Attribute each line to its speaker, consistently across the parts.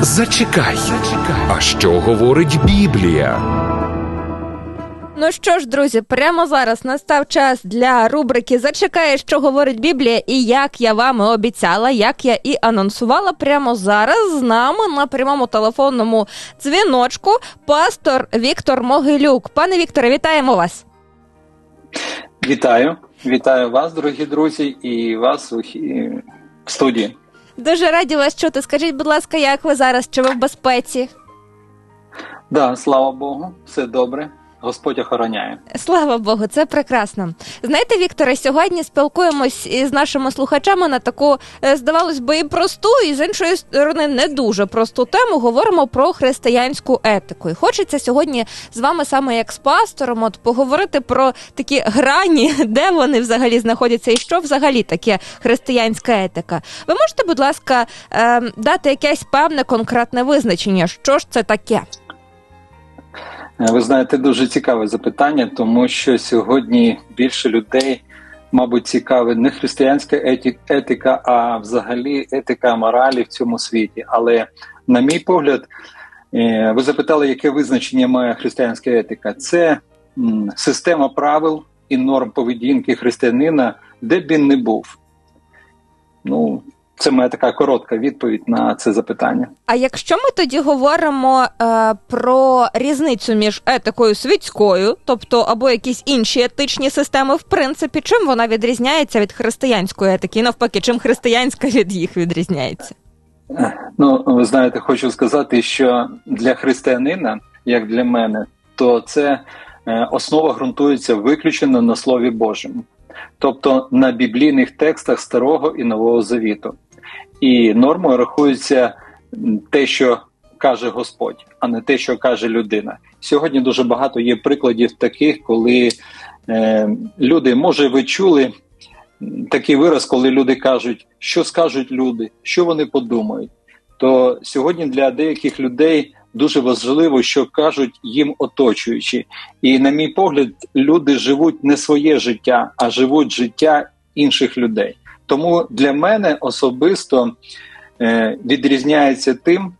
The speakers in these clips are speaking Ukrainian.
Speaker 1: Зачекай. А що говорить Біблія?
Speaker 2: Ну що ж, друзі, прямо зараз настав час для рубрики Зачекає, що говорить Біблія, і як я вам і обіцяла, як я і анонсувала, прямо зараз з нами на прямому телефонному дзвіночку пастор Віктор Могилюк. Пане Вікторе, вітаємо вас.
Speaker 3: Вітаю, вітаю вас, дорогі друзі, і вас у в студії.
Speaker 2: Дуже раді вас чути. Скажіть, будь ласка, як ви зараз? Чи ви в безпеці?
Speaker 3: Да, слава Богу, все добре. Господь охороняє.
Speaker 2: Слава Богу, це прекрасно. Знаєте, Вікторе, сьогодні спілкуємось із нашими слухачами на таку, е, здавалось би, і просту, і з іншої сторони, не дуже просту тему. Говоримо про християнську етику. І хочеться сьогодні з вами саме як з пастором, от поговорити про такі грані, де вони взагалі знаходяться, і що взагалі таке християнська етика. Ви можете, будь ласка, е, дати якесь певне конкретне визначення, що ж це таке?
Speaker 3: Е, Ви знаєте, дуже цікаве запитання, тому що сьогодні більше людей, мабуть, цікаве не християнська етика, а взагалі етика моралі в цьому світі. Але, на мій погляд, е, ви запитали, яке визначення має християнська етика? Це система правил і норм поведінки християнина, де б він не був. Ну, це моя така коротка відповідь на це запитання.
Speaker 2: А якщо ми тоді говоримо е, про різницю між етикою світською, тобто або якісь інші етичні системи, в принципі, чим вона відрізняється від християнської етики, і навпаки, чим християнська від їх відрізняється?
Speaker 3: Ну, ви знаєте, хочу сказати, що для християнина, як для мене, то це е, основа ґрунтується виключено на Слові Божому, тобто на біблійних текстах Старого і Нового Завіту. І нормою рахується те, що каже Господь, а не те, що каже людина. Сьогодні дуже багато є прикладів таких, коли е, люди, може, ви чули такий вираз, коли люди кажуть, що скажуть люди, що вони подумають. То сьогодні для деяких людей дуже важливо, що кажуть їм оточуючі. І, на мій погляд, люди живуть не своє життя, а живуть життя інших людей. Тому для мене особисто е, відрізняється тим,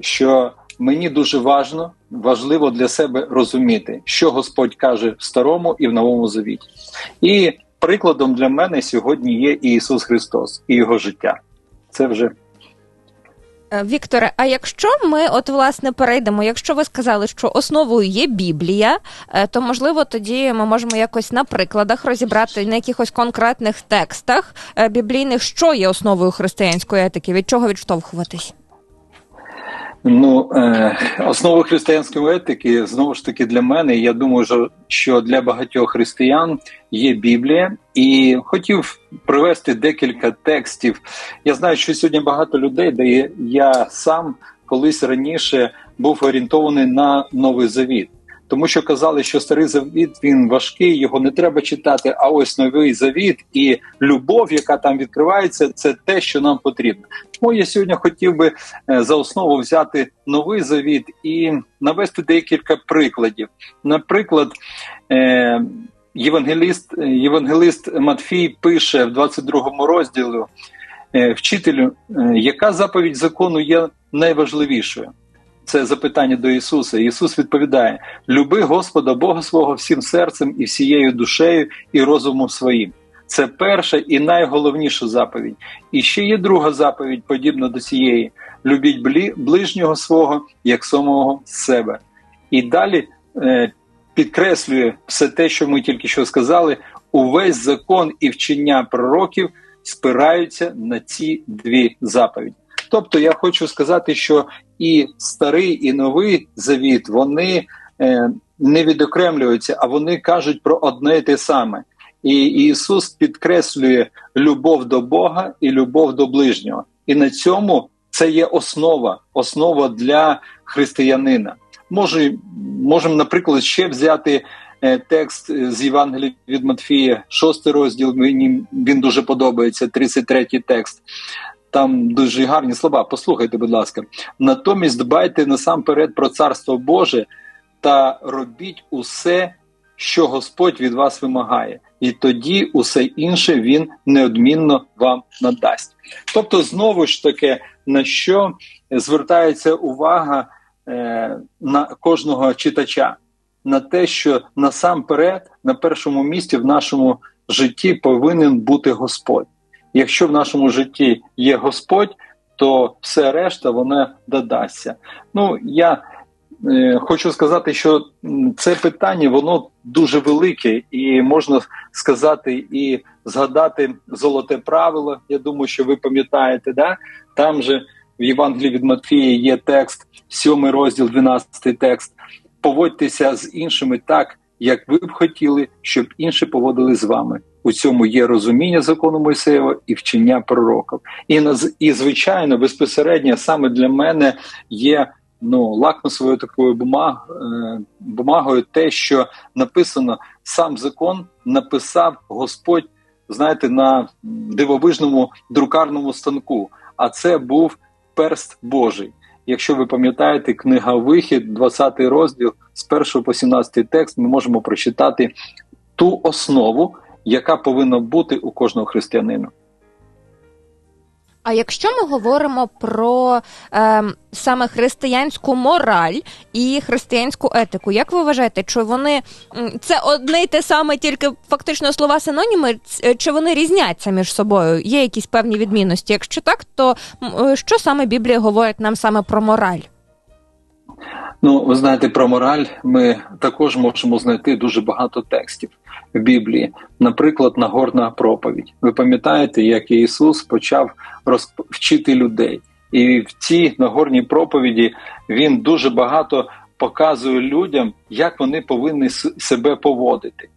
Speaker 3: що мені дуже важно, важливо для себе розуміти, що Господь каже в старому і в новому завіті. І прикладом для мене сьогодні є Ісус Христос і Його життя. Це вже
Speaker 2: Вікторе, а якщо ми от власне перейдемо, якщо ви сказали, що основою є Біблія, е, то можливо тоді ми можемо якось на прикладах розібрати на якихось конкретних текстах е, біблійних, що є основою християнської етики, від чого відштовхуватись?
Speaker 3: Ну, е, основа християнської етики знову ж таки для мене. Я думаю, що- для багатьох християн є Біблія, і хотів привести декілька текстів. Я знаю, що сьогодні багато людей, де я сам колись раніше був орієнтований на новий завіт. Тому що казали, що старий завіт він важкий, його не треба читати. А ось новий завіт і любов, яка там відкривається, це те, що нам потрібно. Тому я сьогодні хотів би е, за основу взяти новий завіт і навести декілька прикладів. Наприклад, е, євангеліст, євангелист Матфій пише в 22 розділі е, вчителю, яка заповідь закону є найважливішою. Це запитання до Ісуса. Ісус відповідає: Люби Господа Бога свого всім серцем і всією душею і розумом своїм. Це перша і найголовніша заповідь. І ще є друга заповідь, подібна до цієї: любіть ближнього свого як самого себе. І далі е, підкреслює все те, що ми тільки що сказали. Увесь закон і вчення пророків спираються на ці дві заповіді. Тобто, я хочу сказати, що і старий, і новий завіт вони е, не відокремлюються, а вони кажуть про одне і те саме. І Ісус підкреслює любов до Бога і любов до ближнього. І на цьому це є основа, основа для християнина. Може, можемо, наприклад, ще взяти е, текст з Євангелія від Матфія, шостий розділ. Мені він дуже подобається, 33-й текст. Там дуже гарні слова. Послухайте, будь ласка. Натомість дбайте насамперед про царство Боже та робіть усе, що Господь від вас вимагає, і тоді усе інше він неодмінно вам надасть. Тобто, знову ж таки, на що звертається увага е, на кожного читача, на те, що насамперед на першому місці в нашому житті повинен бути Господь. Якщо в нашому житті є Господь, то все решта вона додасться. Ну я е, хочу сказати, що це питання воно дуже велике, і можна сказати і згадати золоте правило. Я думаю, що ви пам'ятаєте, да там же в Євангелії від Матфія є текст, сьомий розділ, 12 текст. Поводьтеся з іншими так, як ви б хотіли, щоб інші поводили з вами. У цьому є розуміння закону Мойсеєва і вчення пророків. І і звичайно, безпосередньо саме для мене є ну лакмусовою такою бумаг, е, бумагою, те, що написано сам закон, написав Господь, знаєте, на дивовижному друкарному станку. А це був перст Божий. Якщо ви пам'ятаєте, книга Вихід, 20 розділ з 1 по 17 текст, ми можемо прочитати ту основу, яка повинна бути у кожного християнина.
Speaker 2: А якщо ми говоримо про е, саме християнську мораль і християнську етику, як ви вважаєте, чи вони це одне й те саме, тільки фактично слова синоніми, чи вони різняться між собою? Є якісь певні відмінності? Якщо так, то е, що саме Біблія говорить нам саме про мораль?
Speaker 3: Ну, ви знаєте, про мораль ми також можемо знайти дуже багато текстів в Біблії. Наприклад, Нагорна проповідь. Ви пам'ятаєте, як Ісус почав розвчити людей, і в цій нагорній проповіді Він дуже багато показує людям, як вони повинні себе поводити,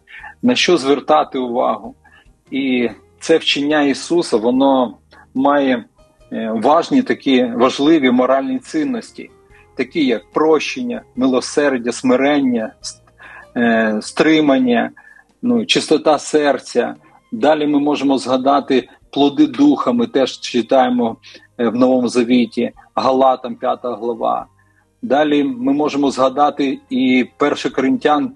Speaker 3: на що звертати увагу. І це вчення Ісуса, воно має е, важні такі важливі моральні цінності такі як прощення, милосердя, смирення, е, стримання, ну, чистота серця. Далі ми можемо згадати плоди духа. Ми теж читаємо е, в Новому Завіті, Галатам, 5 глава. Далі ми можемо згадати і 1 Коринтян,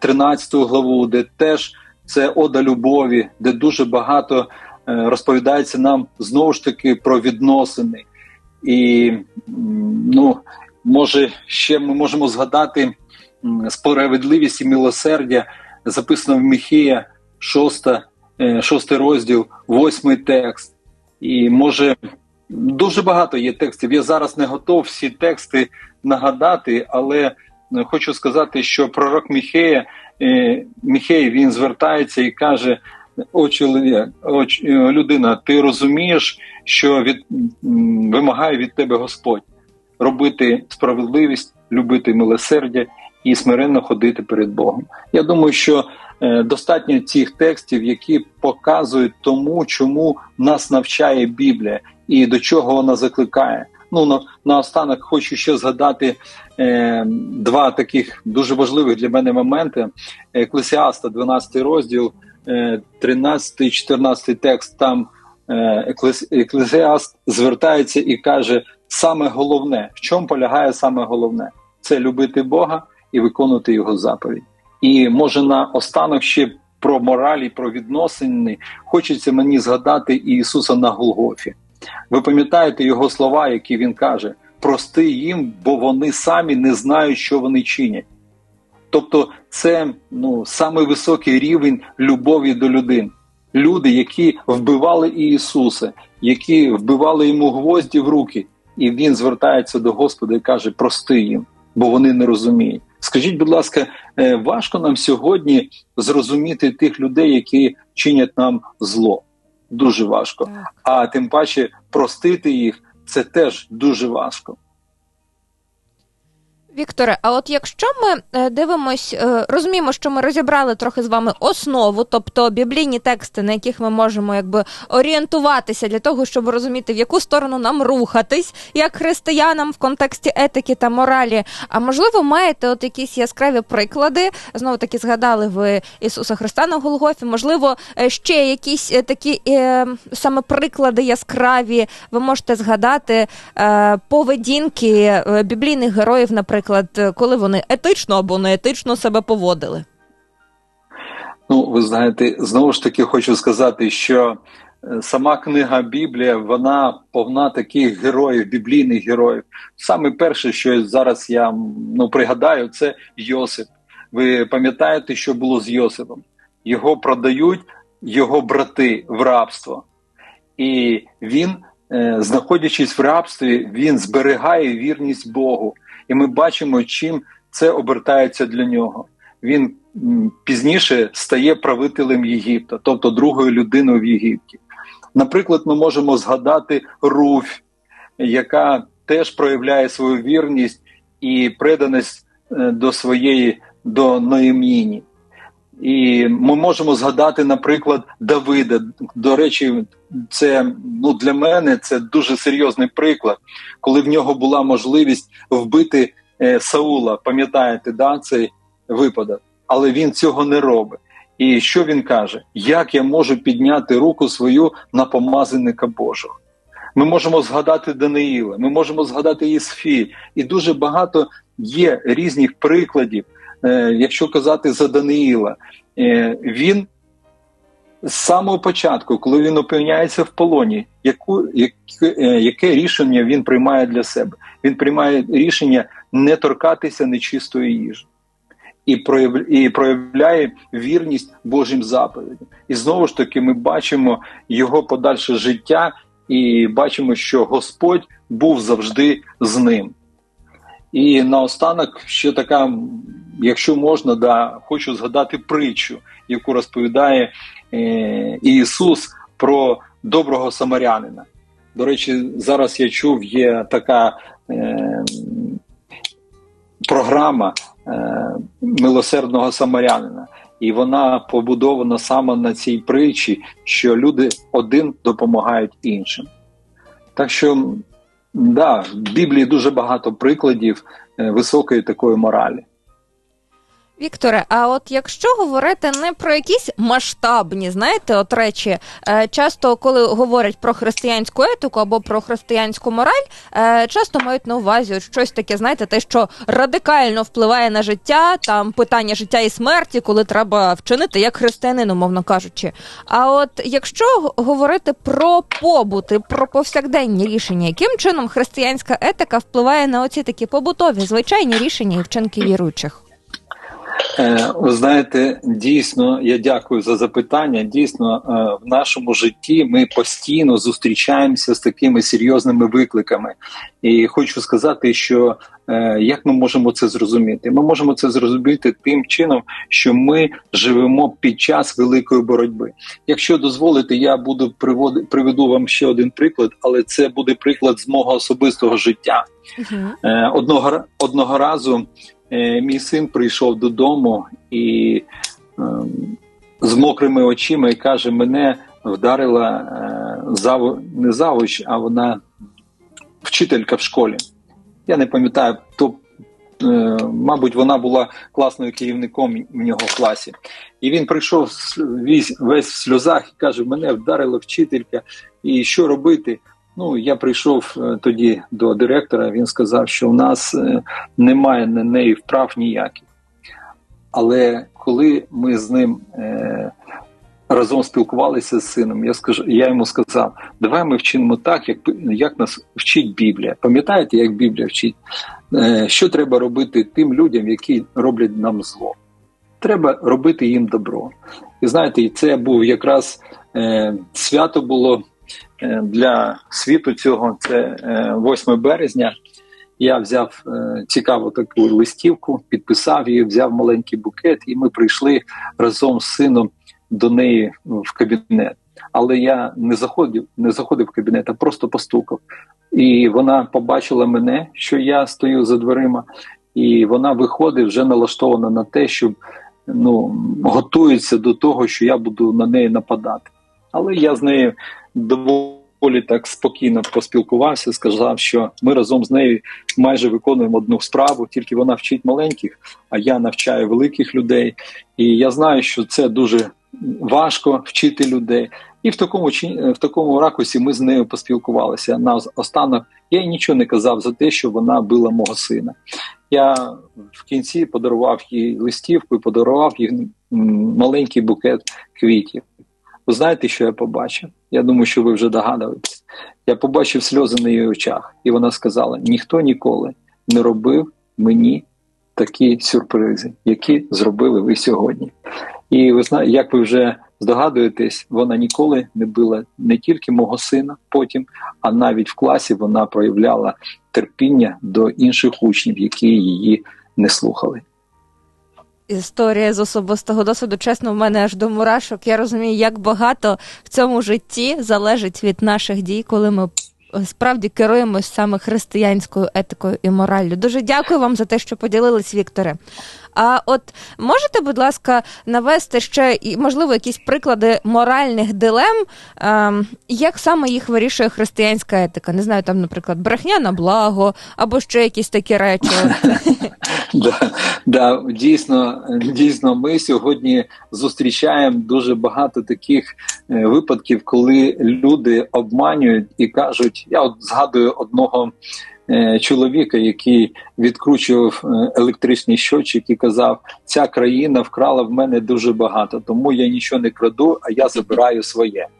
Speaker 3: 13 е, главу, де теж це ода любові, де дуже багато розповідається нам знову ж таки про відносини. І ну, може ще ми можемо згадати справедливість і милосердя, записано в Міхія, 6, 6 е, розділ, 8 текст. І може дуже багато є текстів. Я зараз не готов всі тексти нагадати, але е, хочу сказати, що пророк Міхея, е, Міхей він звертається і каже: О, о, людина, ти розумієш, що від вимагає від тебе Господь робити справедливість, любити милосердя і смиренно ходити перед Богом. Я думаю, що е, достатньо цих текстів, які показують тому, чому нас навчає Біблія і до чого вона закликає. Ну на наостанок хочу ще згадати е, два таких дуже важливих для мене моменти. Еклесіаста, 12 розділ, е, 13-14 текст. Там е, Еклесіаст звертається і каже: саме головне, в чому полягає саме головне це любити Бога і виконувати його заповідь. І може на останок ще про моралі, про відносини хочеться мені згадати Ісуса на Голгофі. Ви пам'ятаєте його слова, які він каже: прости їм, бо вони самі не знають, що вони чинять. Тобто, це ну саме високий рівень любові до людини. Люди, які вбивали Ісуса, які вбивали йому гвозді в руки, і він звертається до Господа і каже: Прости їм, бо вони не розуміють. Скажіть, будь ласка, е, важко нам сьогодні зрозуміти тих людей, які чинять нам зло. Дуже важко. А тим паче простити їх це теж дуже важко.
Speaker 2: Вікторе, а от якщо ми е, дивимось, е, розуміємо, що ми розібрали трохи з вами основу, тобто біблійні тексти, на яких ми можемо якби орієнтуватися для того, щоб розуміти, в яку сторону нам рухатись, як християнам в контексті етики та моралі. А можливо, маєте от якісь яскраві приклади? Знову таки згадали ви Ісуса Христа на Голгофі. Можливо, е, ще якісь такі саме приклади яскраві ви можете згадати поведінки біблійних героїв, наприклад наприклад, коли вони етично або не етично себе поводили?
Speaker 3: Ну, ви знаєте, знову ж таки хочу сказати, що е, сама книга Біблія, вона повна таких героїв, біблійних героїв. Саме перше, що зараз я ну, пригадаю, це Йосип. Ви пам'ятаєте, що було з Йосипом? Його продають його брати в рабство, і він, е, знаходячись в рабстві, він зберігає вірність Богу. І ми бачимо, чим це обертається для нього. Він пізніше стає правителем Єгипта, тобто другою людиною в Єгипті. Наприклад, ми можемо згадати Руфь, яка теж проявляє свою вірність і преданість е, до своєї до Ноєміні. І ми можемо згадати, наприклад, Давида. До речі, це ну для мене це дуже серйозний приклад, коли в нього була можливість вбити е, Саула. Пам'ятаєте, да, цей випадок, але він цього не робить. І що він каже? Як я можу підняти руку свою на помазанника Божого? Ми можемо згадати Даниїла, ми можемо згадати Ісфіль, і дуже багато є різних прикладів. Е, якщо казати за Даниїла, е, він з самого початку, коли він опиняється в полоні, яку, яке, яке рішення він приймає для себе? Він приймає рішення не торкатися нечистої їжі. І і проявляє вірність Божим заповідям. І знову ж таки, ми бачимо його подальше життя, і бачимо, що Господь був завжди з ним. І наостанок ще така, якщо можна, да, хочу згадати притчу, яку розповідає е, Ісус про доброго самарянина. До речі, зараз я чув, є така е, програма е, милосердного самарянина, і вона побудована саме на цій притчі, що люди один допомагають іншим. Так що Да, в Біблії дуже багато прикладів е, високої такої моралі.
Speaker 2: Вікторе, а от якщо говорити не про якісь масштабні, знаєте, от речі, е, часто, коли говорять про християнську етику або про християнську мораль, е, часто мають на увазі щось таке, знаєте, те, що радикально впливає на життя, там питання життя і смерті, коли треба вчинити як християнин, умовно кажучи. А от якщо говорити про побути, про повсякденні рішення, яким чином християнська етика впливає на оці такі побутові звичайні рішення і вчинки віруючих?
Speaker 3: Е, ви знаєте, дійсно, я дякую за запитання. Дійсно, е, в нашому житті ми постійно зустрічаємося з такими серйозними викликами. І хочу сказати, що е, як ми можемо це зрозуміти? Ми можемо це зрозуміти тим чином, що ми живемо під час великої боротьби. Якщо дозволите, я буду приводи, приведу вам ще один приклад, але це буде приклад з мого особистого життя. Uh-huh. Одного одного разу мій син прийшов додому і ем, з мокрими очима і каже: мене вдарила е, зав... не завуч, а вона вчителька в школі. Я не пам'ятаю, то, е, мабуть, вона була класною керівником в нього в класі. І він прийшов весь в сльозах і каже: Мене вдарила вчителька, і що робити? Ну, я прийшов е, тоді до директора. Він сказав, що в нас е, немає на неї вправ ніяких. Але коли ми з ним е, разом спілкувалися з сином, я скажу, я йому сказав: давай ми вчинимо так, як як нас вчить Біблія. Пам'ятаєте, як Біблія вчить? Е, Що треба робити тим людям, які роблять нам зло? Треба робити їм добро. І знаєте, це був якраз е, свято було. Е, для світу цього це 8 е, березня. Я взяв е, цікаву таку листівку, підписав її, взяв маленький букет, і ми прийшли разом з сином до неї в кабінет. Але я не заходив, не заходив в кабінет, а просто постукав. І вона побачила мене, що я стою за дверима, і вона виходить вже налаштована на те, щоб ну готується до того, що я буду на неї нападати. Але я з нею доволі так спокійно поспілкувався, сказав, що ми разом з нею майже виконуємо одну справу, тільки вона вчить маленьких, а я навчаю великих людей. І я знаю, що це дуже важко вчити людей. І в такому в такому ракурсі ми з нею поспілкувалися. На останок я їй нічого не казав за те, що вона била мого сина. Я в кінці подарував їй листівку і подарував їй маленький букет квітів. Ви знаєте, що я побачив? Я думаю, що ви вже догадуєтесь. Я побачив сльози на її очах, і вона сказала: ніхто ніколи не робив мені такі сюрпризи, які зробили ви сьогодні. І ви знаєте, як ви вже здогадуєтесь, вона ніколи не била не тільки мого сина, потім, а навіть в класі вона проявляла терпіння до інших учнів, які її не слухали.
Speaker 2: Історія з особистого досвіду, чесно, в мене аж до мурашок. Я розумію, як багато в цьому житті залежить від наших дій, коли ми справді керуємось саме християнською етикою і мораллю. Дуже дякую вам за те, що поділились, Вікторе. А от можете, будь ласка, навести ще можливо якісь приклади моральних дилем, ем, як саме їх вирішує християнська етика? Не знаю, там, наприклад, брехня на благо або ще якісь такі речі.
Speaker 3: Да, Дійсно, дійсно, ми сьогодні зустрічаємо дуже багато таких е, випадків, коли люди обманюють і кажуть: я от згадую одного. Е, чоловіка, який відкручував електричні електричний щочик і казав: ця країна вкрала в мене дуже багато, тому я нічого не краду, а я забираю своє.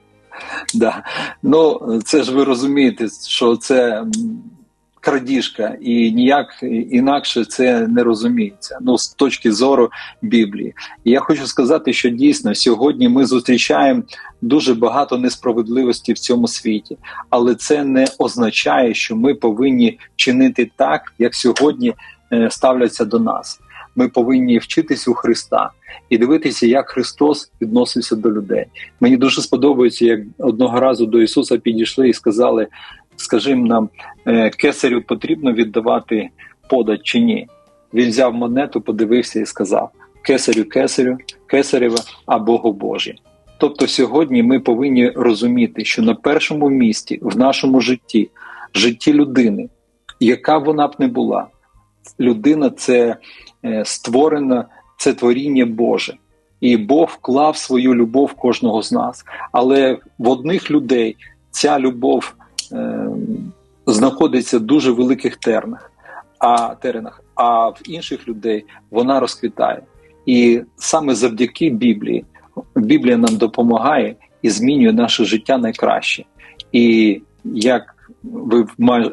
Speaker 3: Да. Ну це ж ви розумієте, що це крадіжка, і ніяк інакше це не розуміється. Ну з точки зору Біблії. І я хочу сказати, що дійсно сьогодні ми зустрічаємо дуже багато несправедливості в цьому світі, але це не означає, що ми повинні чинити так, як сьогодні е, ставляться до нас. Ми повинні вчитись у Христа і дивитися, як Христос відносився до людей. Мені дуже сподобається, як одного разу до Ісуса підійшли і сказали: скажімо нам, е, кесарю потрібно віддавати подать чи ні. Він взяв монету, подивився і сказав: Кесарю, кесарю, кесарєва, а Богу Божі. Тобто сьогодні ми повинні розуміти, що на першому місці в нашому житті, житті людини, яка вона б не була, людина це е, створена, це творіння Боже. І Бог вклав свою любов кожного з нас. Але в одних людей ця любов знаходиться в дуже великих тернах, а теренах, а в інших людей вона розквітає. І саме завдяки Біблії Біблія нам допомагає і змінює наше життя найкраще. І як ви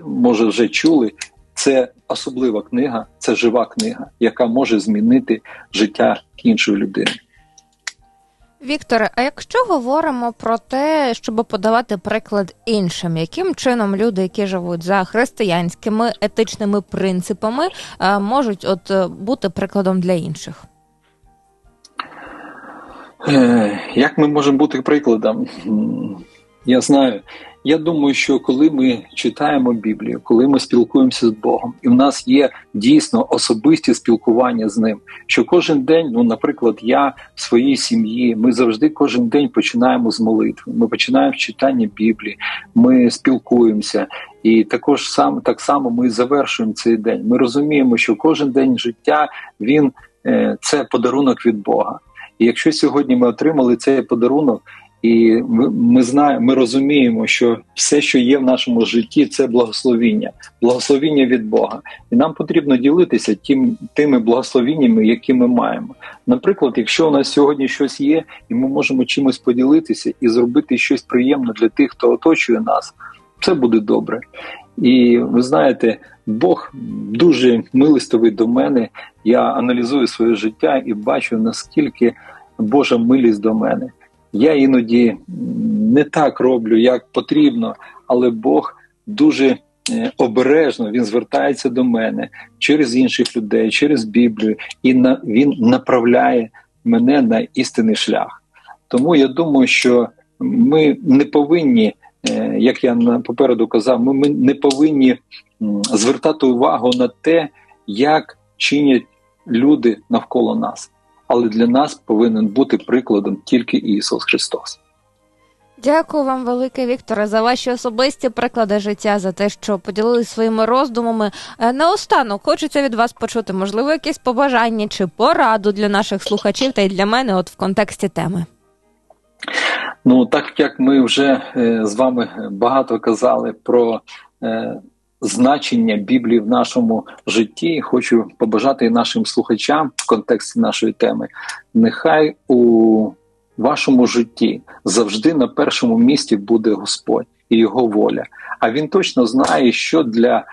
Speaker 3: може вже чули, це особлива книга, це жива книга, яка може змінити життя іншої людини.
Speaker 2: Вікторе, а якщо говоримо про те, щоб подавати приклад іншим, яким чином люди, які живуть за християнськими етичними принципами, е, можуть от е, бути прикладом для інших?
Speaker 3: Е, як ми можемо бути прикладом? Я знаю. Я думаю, що коли ми читаємо Біблію, коли ми спілкуємося з Богом, і в нас є дійсно особисті спілкування з ним, що кожен день, ну, наприклад, я в своїй сім'ї, ми завжди кожен день починаємо з молитви. Ми починаємо читання Біблії, ми спілкуємося, і також сам так само ми завершуємо цей день. Ми розуміємо, що кожен день життя він е, це подарунок від Бога. І якщо сьогодні ми отримали цей подарунок, і ми знаємо, ми розуміємо, що все, що є в нашому житті, це благословіння, благословіння від Бога, і нам потрібно ділитися тим тими благословіннями, які ми маємо. Наприклад, якщо у нас сьогодні щось є, і ми можемо чимось поділитися і зробити щось приємне для тих, хто оточує нас, це буде добре. І ви знаєте, Бог дуже милистовий до мене. Я аналізую своє життя і бачу наскільки Божа милість до мене. Я іноді не так роблю, як потрібно, але Бог дуже е, обережно він звертається до мене через інших людей, через Біблію, і на він направляє мене на істинний шлях. Тому я думаю, що ми не повинні, е, як я попереду казав, ми не повинні звертати увагу на те, як чинять люди навколо нас але для нас повинен бути прикладом тільки Ісус Христос.
Speaker 2: Дякую вам, велике Вікторе, за ваші особисті приклади життя, за те, що поділилися своїми роздумами. Е, наостанок хочеться від вас почути, можливо, якесь побажання чи пораду для наших слухачів та й для мене, от в контексті теми.
Speaker 3: Ну, так як ми вже е, з вами багато казали про е, значення Біблії в нашому житті. Хочу побажати нашим слухачам в контексті нашої теми. Нехай у вашому житті завжди на першому місці буде Господь і Його воля. А він точно знає, що для е,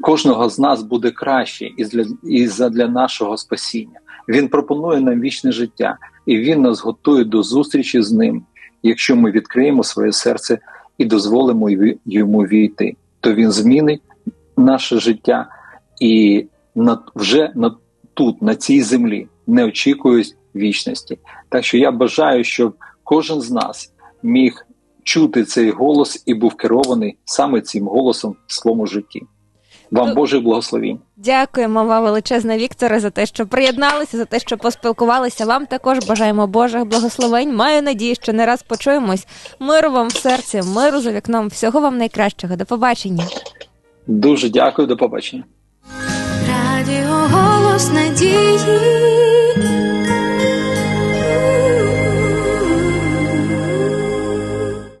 Speaker 3: кожного з нас буде краще і для, і для нашого спасіння. Він пропонує нам вічне життя, і він нас готує до зустрічі з ним. Якщо ми відкриємо своє серце і дозволимо йому війти, то він змінить наше життя і на вже на тут, на цій землі, не очікують вічності. Так що я бажаю, щоб кожен з нас міг чути цей голос і був керований саме цим голосом в своєму житті. Вам
Speaker 2: Божих
Speaker 3: Боже благословінь.
Speaker 2: Дякуємо вам, величезне Вікторе, за те, що приєдналися, за те, що поспілкувалися. Вам також бажаємо Божих благословень. Маю надію, що не раз почуємось. Миру вам в серці, миру за вікном. Всього вам найкращого. До побачення.
Speaker 3: Дуже дякую, до побачення.
Speaker 4: Радіо голос надії.